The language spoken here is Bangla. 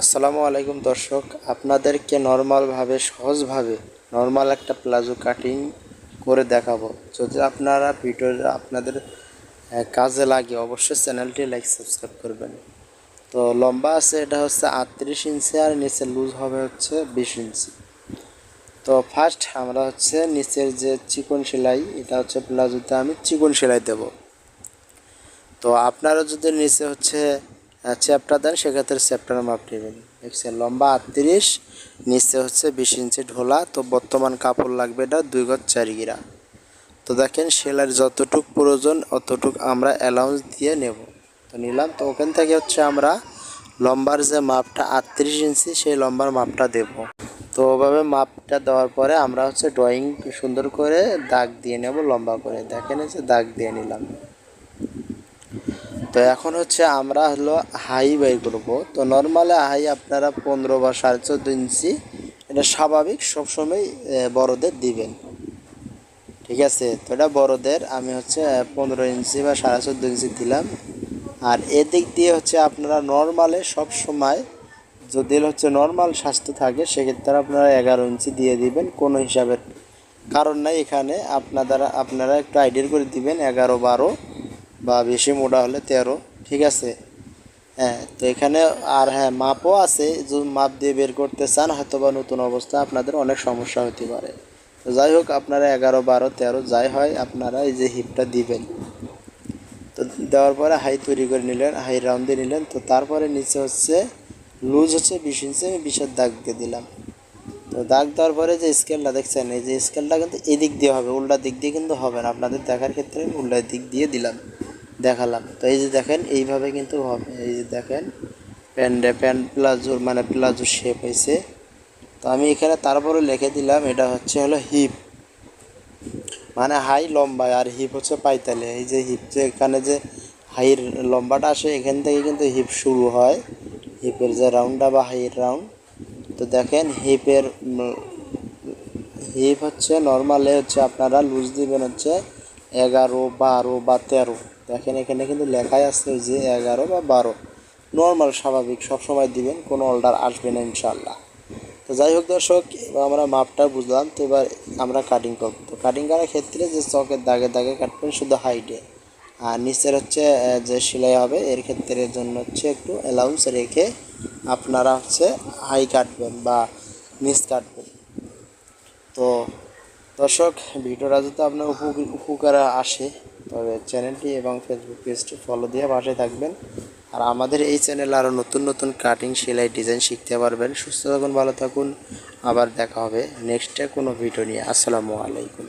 আসসালামু আলাইকুম দর্শক, আপনাদেরকে নর্মালভাবে, সহজভাবে নর্মাল একটা প্লাজো কাটিং করে দেখাবো। যদি আপনারা ভিডিওটা আপনাদের কাজে লাগে, অবশ্যই চ্যানেলটি লাইক, সাবস্ক্রাইব করবেন। তো লম্বা আছে, এটা হচ্ছে আটত্রিশ ইঞ্চি আর নিচে লুজ হবে হচ্ছে বিশ ইঞ্চি। তো ফার্স্ট আমরা হচ্ছে নিচের যে চিকন সেলাই, এটা হচ্ছে প্লাজোতে আমি চিকন সেলাই দেবো। তো আপনারা যদি নিচে হচ্ছে চ্যাপটা দেন, সেক্ষেত্রে চ্যাপটার মাপ নেবেন। দেখছেন, লম্বা আটত্রিশ, নিচে হচ্ছে বিশ ইঞ্চি ঢোলা। তো বর্তমান কাপড় লাগবে এটা দুই গজ চার গিরা। তো দেখেন সেলার যতটুক প্রয়োজন, অতটুক আমরা অ্যালাউন্স দিয়ে নেব। তো নিলাম, তো ওখান থেকে হচ্ছে আমরা লম্বার যে মাপটা আটত্রিশ ইঞ্চি, সেই লম্বার মাপটা দেব। তো ওভাবে মাপটা দেওয়ার পরে আমরা হচ্ছে ড্রয়িং সুন্দর করে দাগ দিয়ে নেব, লম্বা করে। দেখেন যে দাগ দিয়ে নিলাম। তো এখন হচ্ছে আমরা হলো হাই বাই করব। তো নর্মালি হাই আপনারা পনেরো বা সাড়ে চোদ্দ ইঞ্চি, এটা স্বাভাবিক, সবসময় বড়দের দিবেন। ঠিক আছে? তো এটা বড়দের, আমি হচ্ছে পনেরো ইঞ্চি বা সাড়ে চোদ্দ ইঞ্চি দিলাম। আর এদিক দিয়ে হচ্ছে আপনারা নর্মালে সব সময় যদি হচ্ছে নর্মাল স্বাস্থ্য থাকে, সেক্ষেত্রে আপনারা এগারো ইঞ্চি দিয়ে দিবেন, কোনো হিসাবের কারণ নাই। এখানে আপনারা আপনারা একটু আইডিয়া করে দিবেন, এগারো বারো। বা বেশি মোটা হলে তেরো, ঠিক আছে? হ্যাঁ তো এখানে আর হ্যাঁ মাপও আছে। যদি মাপ দিয়ে বের করতে চান হয়তো বা নতুন অবস্থা আপনাদের অনেক সমস্যা হতে পারে। তো যাই হোক, আপনারা এগারো, বারো, তেরো, যাই হয়, আপনারা এই যে হিপটা দিবেন। তো দেওয়ার পরে হাই তৈরি করে নিলেন, হাই রাউন্ড নিলেন। তো তারপরে নিচে হচ্ছে, লুজ হচ্ছে বিশ ইঞ্চি, আমি বিশের দাগ দিয়ে দিলাম। তো দাগ দেওয়ার পরে যে স্কেলটা দেখছেন, এই যে স্কেলটা কিন্তু এদিক দিয়ে হবে, উল্টা দিক দিয়ে কিন্তু হবে না। আপনাদের দেখার ক্ষেত্রে আমি উল্টা দিক দিয়ে দিলাম। দেখালাম। তো এই যে দেখেন, এইভাবে কিন্তু হবে এই যে দেখেন, প্যান্ডে প্যান্ট প্লাজোর মানে প্লাজো শেপ হয়েছে। তো আমি এখানে তারপরে লিখে দিলাম, এটা হচ্ছে হলো হিপ মানে হাই লম্বা, আর হিপ হচ্ছে পাইতালে। এই যে হিপ যে এখানে যে হাইয়ের লম্বাটা আসে, এখান থেকে কিন্তু হিপ শুরু হয়। হিপের যে রাউন্ডটা বা হাইয়ের রাউন্ড তো দেখেন হিপের হিপ হচ্ছে নর্মালে হচ্ছে আপনারা লুজ দিবেন হচ্ছে এগারো, বারো বা তেরো। দেখেন, এখানে কিন্তু লেখাই আছে যে এগারো বা বারো। নর্মাল স্বাভাবিক সব সময় দিবেন, কোনো অর্ডার আসবে না ইনশাল্লাহ তো যাই হোক দর্শক আমরা মাপটা বুঝলাম, তো এবার আমরা কাটিং করব। তো কাটিং করার ক্ষেত্রে যে চকের দাগে দাগে কাটবেন শুধু হাইটে আর নিচের হচ্ছে যে সেলাই হবে, এর ক্ষেত্রে জন্য হচ্ছে একটু অ্যালাউন্স রেখে আপনারা হচ্ছে হাই কাটবেন বা নিচ কাটবেন। তো দর্শক, ভিডিওটা যদি আপনার উপকার আসে, তবে চ্যানেলটি এবং ফেসবুক পেজটি ফলো দিয়ে পাশে থাকবেন। আর আমাদের এই চ্যানেল আরও নতুন নতুন কাটিং সেলাই ডিজাইন শিখতে পারবেন। সুস্থ থাকুন, ভালো থাকুন। আবার দেখা হবে নেক্সটে কোনো ভিডিও নিয়ে। আসসালামু আলাইকুম।